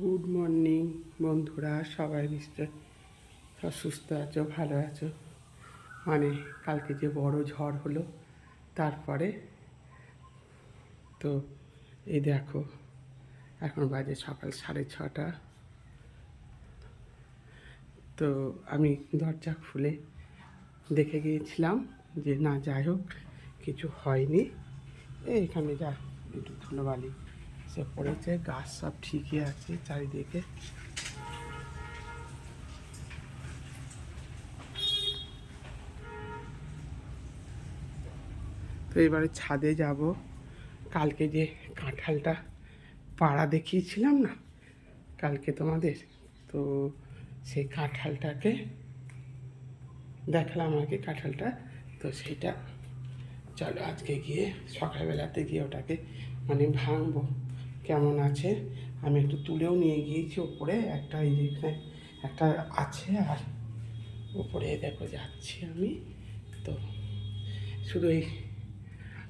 Good morning বন্ধুরা, সবাই নিশ্চয় সব সুস্থ আছো, ভালো আছো? মানে কালকে যে বড় ঝড় হলো, তারপরে তো এই দেখো, এখন বাজে সকাল সাড়ে ছটা। তো আমি দরজা খুলে দেখে গিয়েছিলাম যে না, যাই হোক, কিছু হয়নি। এখানে যা, একটু ধুলোবালি সে পড়েছে, গাছ সব ঠিকই আছে চারিদিকে। তো এবারে ছাদে যাব। কালকে যে কাঁঠালটা পাড়া দেখিয়েছিলাম না, কালকে তোমাদের? তো সেই কাঁঠালটাকে দেখলাম আর কি কাঁঠালটা, তো সেইটা চলো আজকে গিয়ে সকালবেলাতে গিয়ে ওটাকে মানে ভাঙবো। কেমন আছে? আমি একটু তুলেও নিয়ে গিয়েছি ওপরে, একটা এই একটা আছে আর ওপরে দেখো যাচ্ছি আমি। তো শুধু এই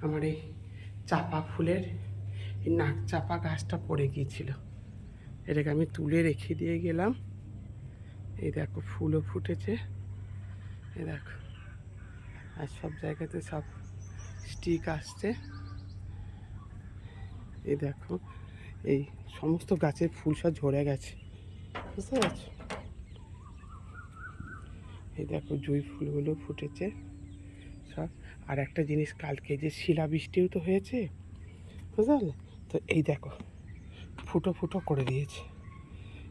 আমার এই চাপা ফুলের, এই নাক চাপা গাছটা পড়ে গিয়েছিল। এটাকে আমি তুলে রেখে দিয়ে গেলাম। এই দেখো ফুলও ফুটেছে। এই দেখো। আর সব জায়গাতে সব স্টিক আসছে। এই দেখো, এই সমস্ত গাছের ফুল সব ঝরে গেছে। বুঝতে পারছ? এই দেখো, জুই ফুলগুলো ফুটেছে। সব, আর একটা জিনিস কালকে যে শিলা বৃষ্টিও তো হয়েছে। বুঝতে পারলে? তো এই দেখো, ফুটো ফুটো করে দিয়েছে।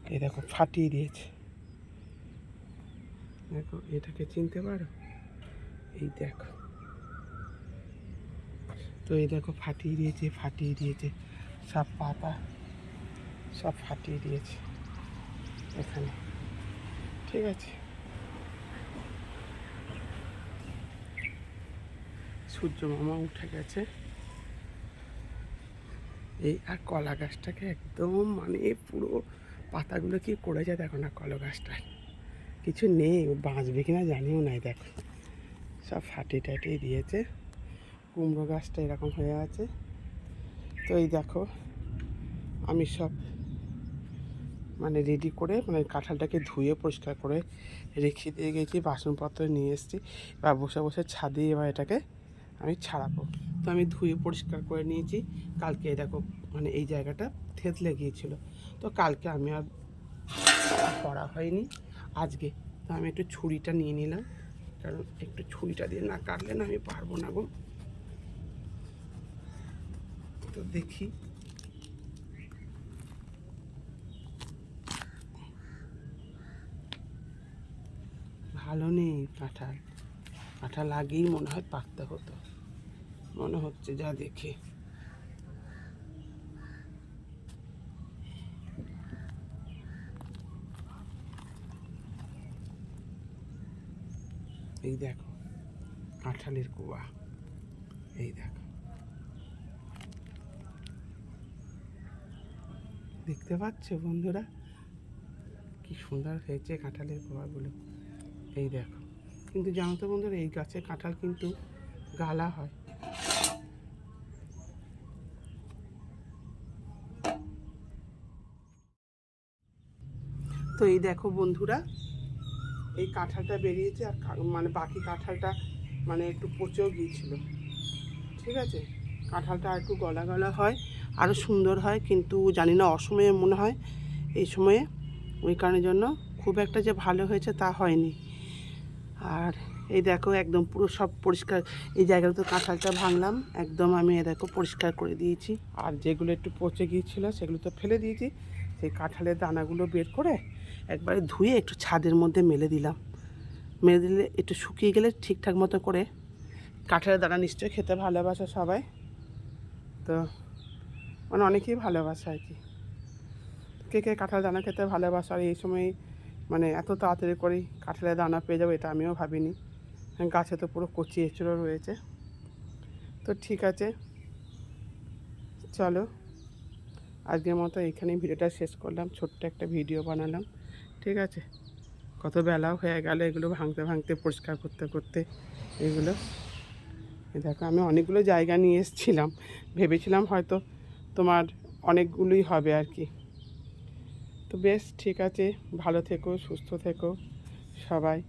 এই দেখো, ফাটিয়ে দিয়েছে। দেখো, এটাকে চিনতে পারো? এই দেখো। তো এই দেখো ফাটিয়ে দিয়েছে ফাটিয়ে দিয়েছে। সব পাতা সব ফাটিয়ে দিয়েছে এখানে। ঠিক আছে। সূর্য মামা উঠে গেছে। এই আর কলা গাছটাকে একদম মানে পুরো পাতাগুলো কি করেছে দেখো না কলা গাছটায় কিছু নেই বাঁচবে কিনা জানিও নাই, দেখো। সব ফাটিয়ে টাটিয়ে দিয়েছে। কুমড়ো গাছটা এরকম হয়ে আছে। তো এই দেখো, আমি সব মানে রেডি করে মানে কাঁঠালটাকে ধুয়ে পরিষ্কার করে রেখে দিয়ে গেছি বাসনপত্র নিয়ে এসেছি। এবার বসে বসে ছাদে এবার এটাকে আমি ছাড়াবো। তো আমি ধুয়ে পরিষ্কার করে নিয়েছি। কালকে দেখো মানে এই জায়গাটা থেতলে গিয়েছিল তো কালকে আমি আর করা হয়নি আজকে। তো আমি একটু ছুরিটা নিয়ে নিলাম। কারণ একটু ছুরিটা দিয়ে না কাটলে না আমি পারব না গো। তো দেখি। ভালো নেই কাঁঠাল কাঁঠাল আগেই মনে হয় পাকতে হতো। মনে হচ্ছে যা দেখে। এই দেখো কাঁঠালের কুয়া। এই দেখো। দেখতে পাচ্ছ বন্ধুরা? কি সুন্দর হয়েছে কাঁঠালের কুয়াগুলো এই দেখো। কিন্তু জানো তো বন্ধুরা, এই গাছের কাঁঠাল কিন্তু গালা হয়। তো এই দেখো বন্ধুরা, এই কাঁঠালটা বেরিয়েছে আর মানে বাকি কাঁঠালটা মানে একটু পচেও গিয়েছিল। ঠিক আছে? কাঁঠালটা একটু গলা গলা হয়। আরও সুন্দর হয়, কিন্তু জানি না অসময়ে মনে হয় এই সময়ে। ওই কারণের জন্য খুব একটা যে ভালো হয়েছে তা হয়নি। আর এই দেখো একদম পুরো সব পরিষ্কার, এই জায়গাটা তো কাঁঠালটা ভাঙলাম, একদম আমি এ দেখো পরিষ্কার করে দিয়েছি। আর যেগুলো একটু পচে গিয়েছিল সেগুলো তো ফেলে দিয়েছি, সেই কাঁঠালের দানাগুলো বের করে একবারে ধুয়ে একটু ছাদের মধ্যে মেলে দিলাম। মেলে দিলে একটু শুকিয়ে গেলে ঠিকঠাক মতো করে কাঁঠালের দানা নিশ্চয়ই খেতে ভালোবাসে সবাই। তো মানে অনেকেই ভালোবাসে আর কি। কে কে কাঁঠাল দানা খেতে ভালোবাসে আর এই সময় মানে এত তাড়াতাড়ি করেই কাঁঠালের দানা পেয়ে যাব এটা আমিও ভাবিনি। গাছে তো পুরো কচি এঁচড়ো রয়েছে। তো ঠিক আছে, চলো। আজকের মতো এইখানেই ভিডিওটা শেষ করলাম, ছোট্ট একটা ভিডিও বানালাম। ঠিক আছে, কত বেলাও হয়ে গেল এগুলো ভাঙতে ভাঙতে, পরিষ্কার করতে করতে এগুলো। দেখো আমি অনেকগুলো জায়গা নিয়ে এসেছিলাম, ভেবেছিলাম হয়তো তোমার অনেকগুলোই হবে আর কি। তো বেশ ঠিক আছে ভালো থেকো সুস্থ থেকো সবাই।